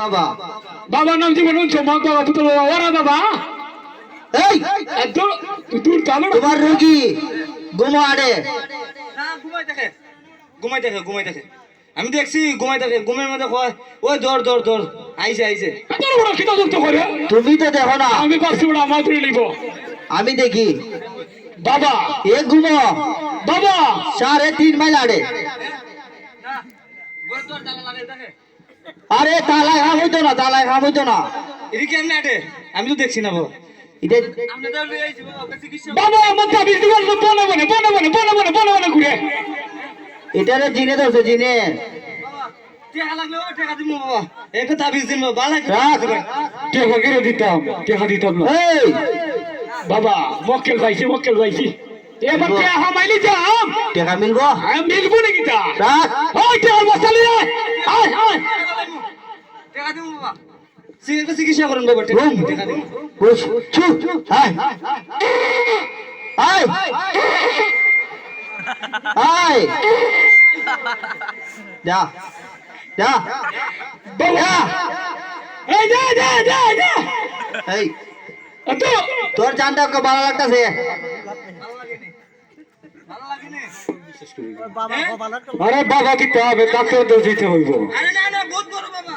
বাবা। বাবার নাম জীবন চমক বাবা পুত্র বাবা। ওরা বাবা? এই! এত দূর তো আমার তোমার রুগী। আড়ে না ঘুমাই থাকে। ঘুমাই থাকে ঘুমাই থাকে। আমি দেখছি ঘুমাই থাকে। ঘুমের মধ্যে কয় ওই দর দর দর আইছে আইছে। এত বড় খিদা যুক্ত করে? তুমি তো দেখো না। আমি পাচ্ছি ওটা আমার তুলে নিব। আমি দেখি। বাবা। এ গুমো বাবা। সাড়ে তিন মাইল আড়ে আরে তালায় হাফ হইতো না তালায় হাফ হইতো না। এটি কেমনে আটে? আমি তো দেখছি না বাবা বাবা মক্কেল পাইছি মক্কেল পাইছি এবার মিলবো। হ্যাঁ, নাকি চিকিৎসা করেন বাবা তোর জানটা ওকে ভালো লাগতেছে আরে বাবা কি হবে তো দিতে হইব আরে না না বহুত বড় বাবা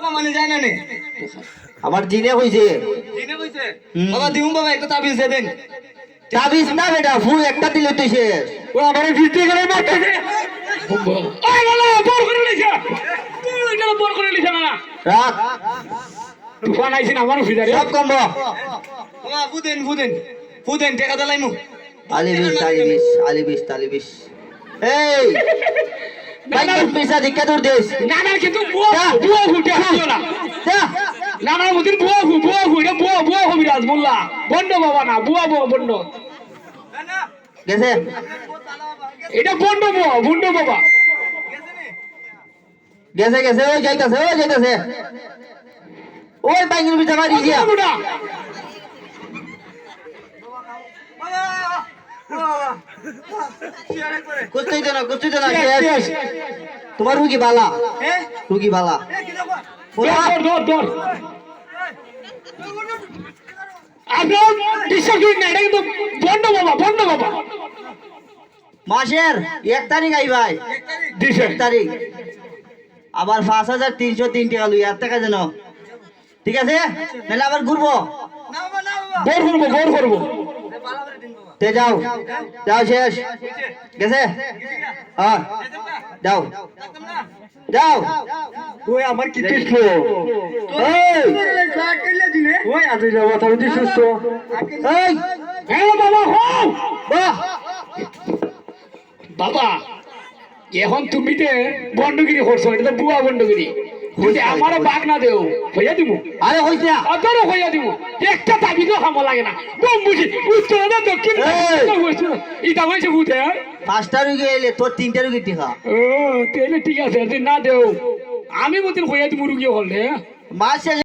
বোকা মানে যায় না নে? আমার জিনে হইছে। বাবা দিউম বাবা একটা তাবিজ দেন। তাবিজ না বেটা ফুল একটা দিলে তুই শেষ। ও আমার ভিডিও করে মারতেছে ওই বলো বল করে নিছে। তুই এটা বল করে নিছে না রাখ। তুফান আইছে না আমার ভিডিও সব কম বাবা ফুদেন ফুদেন ফুদেন টাকা দালাইমু আলিবিশ আলিবিশ আলিবিশ আলিবিশ এই! বাইকের পয়সা দীক্ষা তোর দেশ। না না কিন্তু বুয়া বুয়া ঘুটে আসিও না। যা। না না বুয়া ঘু বুয়া ঘু এটা বুয়া বুয়া বন্ড বাবা না বুয়া বুয়া বন্ড। না না গেছে? বাবা গেছে এটা বন্ড বুয়া বন্ড বাবা। গেছে গেছে গেছে ওই যাইতাছে ওই যাইতাছে। ওই বাইকের পিছা মারি গিয়া বুড়া বাবা বাবা শেয়ারে করে না শেষ তোমার রুগী বালা। রুগী বালা। আপনার না এটা কিন্তু বাবা বাবা। মাসের এক তারিখ আই ভাই। এক তারিখ? আবার পাঁচ হাজার তিনশো তিন টাকা লুই আর টাকা যেন। ঠিক আছে? নাহলে আবার ঘুরবো। না বাবা তে যাও। যাও শেষ। গেছে? হ্যাঁ। যাও। যাও। ওই আমার কি ওই আজ যাব তাহলে তুই সুস্থ। এই! হ্যাঁ বাবা হও বাহ! বাবা এখন তুমি তে বন্ডগিরি করছ এটা তো বুয়া বন্ডগিরি। যদি আমার বাঘ না দেও হইয়া দিব আরে হইছে। না। অতরও হইয়া দিব একটা তাবিজও খামো লাগে না। কম বুঝি উত্তর না দক্ষিণ এই! হয়েছে। বুঝে পাঁচটা রুগী এলে তোর তিনটা রুগী টিকা ও তাহলে ঠিক আছে যদি না দেও আমি মতন হইয়া দিব রুগী হলে। মাস